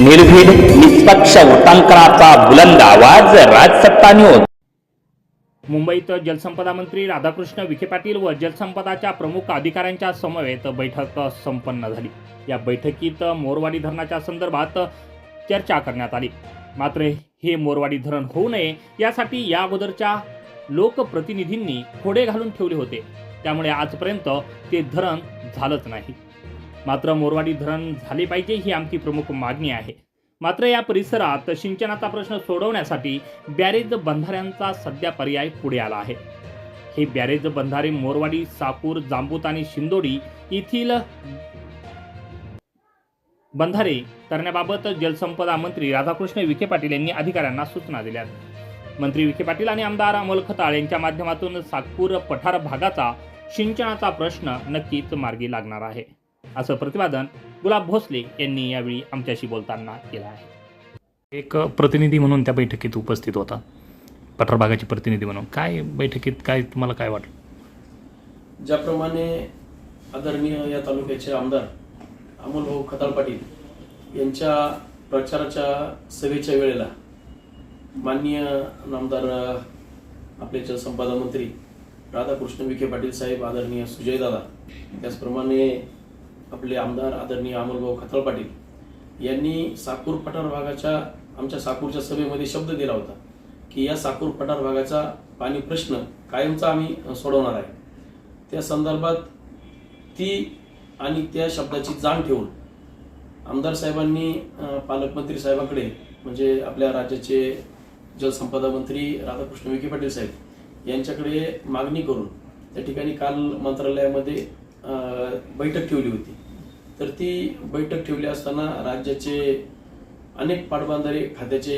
निर्भीड निष्पक्ष वृत्तांकनाचा बुलंद आवाज राजसत्ता न्यूज मुंबईत जलसंपदा मंत्री राधाकृष्ण विखे पाटील व जलसंपदाच्या प्रमुख अधिकाऱ्यांच्या समवेत बैठक संपन्न झाली. या बैठकीत मोरवाडी धरणाच्या संदर्भात चर्चा करण्यात आली. मात्र हे मोरवाडी धरण होऊ नये यासाठी या अगोदरच्या लोकप्रतिनिधींनी खोडे घालून ठेवले होते. त्यामुळे आजपर्यंत ते धरण झालंच नाही. मात्र मोरवाडी धरण झाले पाहिजे ही आमची प्रमुख मागणी आहे. मात्र या परिसरात सिंचनाचा प्रश्न सोडवण्यासाठी बॅरेज बंधाऱ्यांचा सध्या पर्याय पुढे आला आहे. हे बॅरेज बंधारे मोरवाडी साकूर जांबूत आणि शिंदोडी येथील बंधारे करण्याबाबत जलसंपदा मंत्री राधाकृष्ण विखे पाटील यांनी अधिकाऱ्यांना सूचना दिल्या मंत्री विखे पाटील आणि आमदार अमोल खताळ यांच्या माध्यमातून सागपूर पठार भागाचा सिंचनाचा प्रश्न नक्कीच मार्गी लागणार आहे. असं प्रतिपादन गुलाब भोसले यांनी यावेळी आमच्याशी बोलताना केलं आहे. एक प्रतिनिधी म्हणून त्या बैठकीत उपस्थित होता. पठार भागाचे प्रतिनिधी म्हणून. काय बैठकीत काय तुम्हाला काय वाटलं? ज्याप्रमाणे आदरणीय या तालुक्याचे आमदार अमोल भाऊ खताळ पाटील यांच्या प्रचाराच्या सभेच्या वेळेला माननीय नामदार अ, आपले जलसंपदा मंत्री राधाकृष्ण विखे पाटील साहेब आदरणीय सुजयदादा त्याचप्रमाणे आपले आमदार आदरणीय अमोलभाऊ खताळ पाटील यांनी साकूर पठार भागाच्या आमच्या साकूरच्या सभेमध्ये शब्द दिला होता की या साकूर पठार भागाचा पाणी प्रश्न कायमचा आम्ही सोडवणार आहे. त्या संदर्भात ती आणि त्या शब्दाची जाण ठेवून आमदार साहेबांनी पालकमंत्री साहेबांकडे म्हणजे आपल्या राज्याचे जलसंपदा मंत्री राधाकृष्ण विखे पाटील साहेब यांच्याकडे मागणी करून त्या ठिकाणी काल मंत्रालयामध्ये बैठक ठेवली होती. तर ती बैठक ठेवली असताना राज्याचे अनेक पाटबंधारे खात्याचे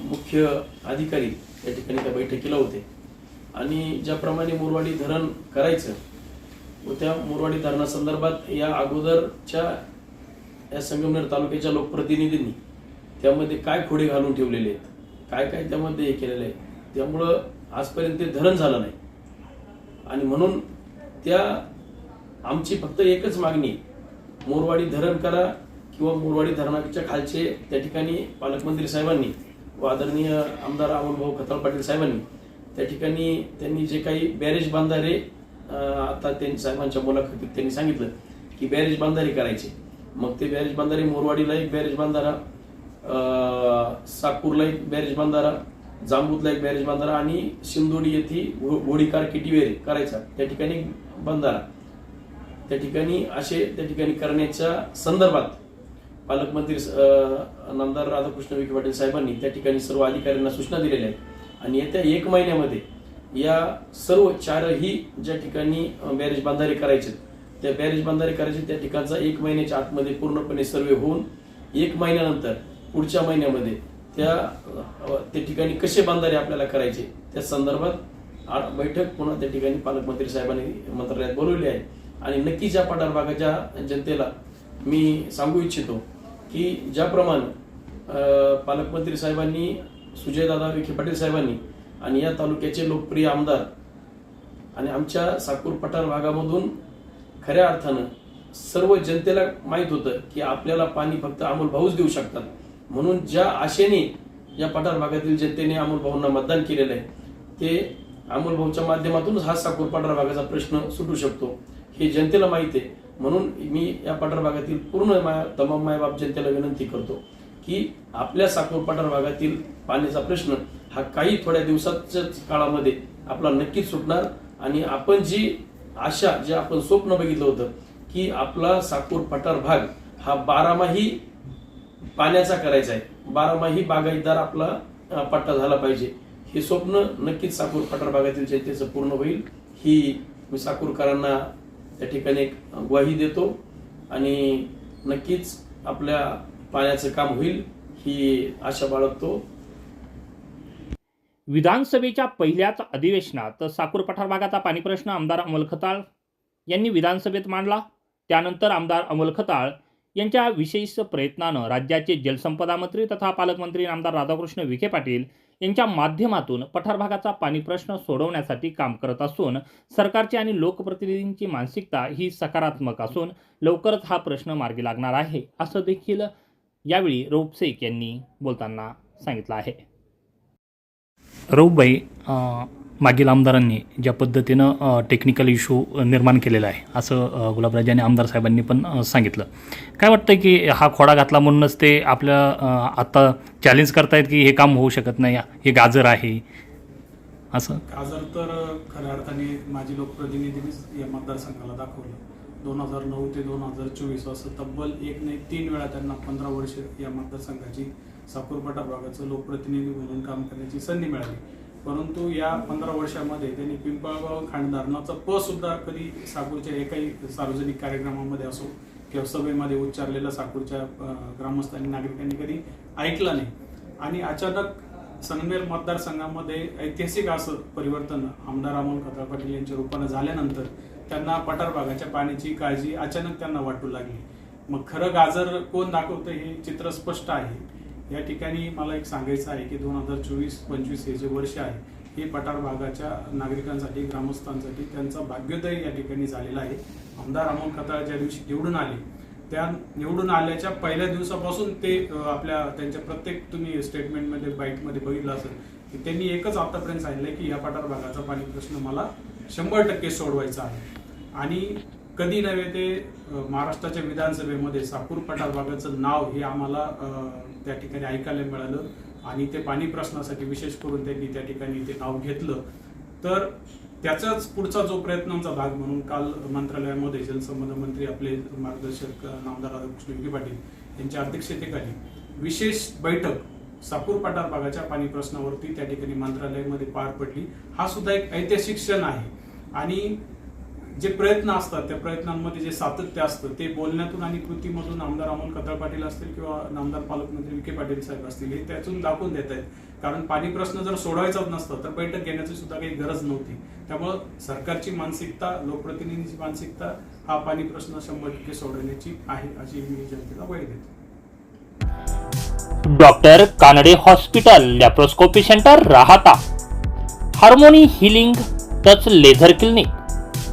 मुख्य अधिकारी या ठिकाणी त्या बैठकीला होते. आणि ज्याप्रमाणे मोरवाडी धरण करायचं व त्या मोरवाडी धरणासंदर्भात या अगोदरच्या या संगमनेर तालुक्याच्या लोकप्रतिनिधींनी त्यामध्ये काय खोडे घालून ठेवलेले आहेत काय काय त्यामध्ये हे केलेलं आहे त्यामुळं आजपर्यंत ते धरण झालं नाही. आणि म्हणून त्या आमची फक्त एकच मागणी मोरवाडी धरण करा किंवा मोरवाडी धरणाच्या खालचे त्या ठिकाणी पालकमंत्री साहेबांनी व आदरणीय आमदार अमोलभाऊ खताळ पाटील साहेबांनी त्या ठिकाणी त्यांनी जे काही बॅरेज बांधारे आता त्यांनी साहेबांच्या मुलाखतीत त्यांनी सांगितलं की बॅरेज बांधारे करायचे. मग ते बॅरेज बांधारे मोरवाडीला एक बॅरेज बांधारा अं, साकूरला एक बॅरेज बांधारा जांबूतला एक बॅरेज बांधारा आणि शिंदोडी येथे घोडीकार किटीवेरे करायचा. त्या ठिकाणी बांधारा बंधारा. त्या ठिकाणी असे त्या ठिकाणी करण्याच्या संदर्भात पालकमंत्री नामदार राधाकृष्ण विखे पाटील साहेबांनी त्या ठिकाणी सर्व अधिकाऱ्यांना सूचना दिलेल्या आहेत. आणि येत्या एक महिन्यामध्ये या सर्व चारही ज्या ठिकाणी बॅरेज बांधारे करायचे त्या बॅरेज बांधारे करायचे त्या ठिकाणचा एक महिन्याच्या आतमध्ये पूर्णपणे सर्वे होऊन एक महिन्यानंतर पुढच्या महिन्यामध्ये त्या त्या ठिकाणी कसे बांधारे आपल्याला करायचे त्या संदर्भात आ- बैठक पुन्हा त्या ठिकाणी पालकमंत्री साहेबांनी मंत्रालयात बोलवली आहे. आणि नक्कीच या पठार भागाच्या जनतेला मी सांगू इच्छितो की ज्याप्रमाणे पालकमंत्री साहेबांनी सुजयदादा विखे पाटील साहेबांनी आणि या तालुक्याचे लोकप्रिय आमदार आणि आमच्या साकूर पठार भागामधून खऱ्या अर्थानं सर्व जनतेला माहीत होतं की आपल्याला पाणी फक्त अमोल भाऊच देऊ शकतात. म्हणून ज्या आशेने या पठार भागातील जनतेने अमोल भाऊंना मतदान केलेलं आहे ते अमोल भाऊच्या माध्यमातूनच हा साकूर पठार भागाचा प्रश्न सुटू शकतो. हे जनतेला माहीत आहे. म्हणून मी या पठार भागातील पूर्ण माया तमाम मायबाप जनतेला विनंती करतो की आपल्या साखर पठार भागातील पाण्याचा प्रश्न हा काही थोड्या दिवसाच्याच काळामध्ये आपला नक्कीच सुटणार आणि आपण जी आशा जे आपण स्वप्न बघितलं होतं की आपला साखर पठार भाग हा बारामाही पाण्याचा करायचा आहे. बारामाही बागायतदार आपला पट्टा झाला पाहिजे. हे स्वप्न नक्कीच साकूर पठार भागातील जनतेचं पूर्ण होईल. ही मी साकूरकरांना त्या ठिकाणी एक ग्वाही देतो आणि नक्कीच आपल्या पाण्याचं काम होईल ही आशा बाळगतो. विधानसभेच्या पहिल्याच अधिवेशनात साकूर पठार भागाचा पाणी प्रश्न आमदार अमोल खताळ यांनी विधानसभेत मांडला. त्यानंतर आमदार अमोल खताळ यांच्या विशेष प्रयत्नानं राज्याचे जलसंपदा मंत्री तथा पालकमंत्री आमदार राधाकृष्ण विखे पाटील यांच्या माध्यमातून पठार भागाचा पाणी प्रश्न सोडवण्यासाठी काम करत असून सरकारची आणि लोकप्रतिनिधींची मानसिकता ही सकारात्मक असून लवकरच हा प्रश्न मार्गी लागणार आहे असं देखील यावेळी रौपसेक यांनी बोलताना सांगितलं आहे. रौपबाई मागील आमदारांनी ज्या पद्धतीनं टेक्निकल इशू निर्माण केलेला आहे असं गुलाबराजे गुलाबराज यांनी आमदार साहेबांनी पण सांगितलं. काय वाटतं की हा खोडा घातला म्हणूनच ते आपल्या आत्ता आता चॅलेंज करतायत की हे काम होऊ शकत नाही हे गाजर आहे असं? गाजर तर खऱ्या अर्थाने माजी लोकप्रतिनिधींनीच या मतदारसंघाला दाखवलं. दोन हजार नऊ ते दोन हजार चोवीस असं तब्बल एक नाही तीन वेळा त्यांना पंधरा वर्ष या मतदारसंघाची साखरपाटा भागाचं लोकप्रतिनिधी म्हणून काम करण्याची संधी मिळाली. परंतु या पंधरा वर्षामध्ये त्यांनी पिंपळगाव खाणधारणाचा प सुद्धा कधी साकूरच्या एकाही सार्वजनिक कार्यक्रमामध्ये असो किंवा सभेमध्ये उच्चारलेला साकूरच्या ग्रामस्थांनी नागरिकांनी कधी ऐकला नाही. आणि अचानक संगमेर मतदारसंघामध्ये ऐतिहासिक असं परिवर्तन आमदार अमोल खताळ पाटील यांच्या रूपानं झाल्यानंतर त्यांना पठार भागाच्या पाण्याची काळजी अचानक त्यांना वाटू लागली. मग खरं गाजर कोण दाखवतं हे चित्र स्पष्ट आहे. या ठिकाणी मला एक सांगायचं आहे की दोन हजार चोवीस पंचवीस हे जे वर्ष आहे हे पठार भागाच्या नागरिकांसाठी ग्रामस्थांसाठी त्यांचा भाग्योदय या ठिकाणी झालेला आहे. आमदार अमोल खताळ ज्या दिवशी निवडून आले त्या निवडून आल्याच्या पहिल्या दिवसापासून ते आपल्या त्यांच्या प्रत्येक तुम्ही स्टेटमेंटमध्ये बाईटमध्ये बघितलं असेल की त्यांनी एकच आतापर्यंत सांगितलं की या पठार भागाचा पाणी प्रश्न मला शंभर टक्के सोडवायचा आहे. आणि कधी नव्हे ते महाराष्ट्राच्या विधानसभेमध्ये साकूर पठार भागाचं नाव हे आम्हाला त्या ठिकाणी ऐकायला मिळालं आणि ते पाणी प्रश्नासाठी विशेष करून त्यांनी त्या ठिकाणी ते नाव घेतलं. तर त्याचाच पुढचा जो प्रयत्नांचा भाग म्हणून काल मंत्रालयामध्ये जलसंबंध मंत्री आपले मार्गदर्शक अ, नामदार राधाकृष्ण विखे पाटील यांच्या अध्यक्षतेखाली विशेष बैठक साकूर पठार भागाच्या पाणी प्रश्नावरती त्या ठिकाणी मंत्रालयामध्ये पार पडली. हा सुद्धा एक ऐतिहासिक क्षण आहे. आणि जे प्रयत्न असतात त्या प्रयत्नांमध्ये जे सातत्य असतं ते बोलण्यातून आणि कृतीमधून आमदार अमोल कताळ पाटील असतील किंवा आमदार पालकमंत्री विखे पाटील साहेब असतील हे त्यातून दाखवून देत आहेत. कारण पाणी प्रश्न जर सोडवायचाच नसता तर बैठक घेण्याची सुद्धा काही गरज नव्हती. त्यामुळं सरकारची मानसिकता लोकप्रतिनिधींची मानसिकता हा पाणी प्रश्न शंभर टक्के सोडवण्याची आहे अशी मी जनतेला वेळ देतो. Doctor Kanade hospital laparoscopy centre राहता. Harmony healing touch laser clinic.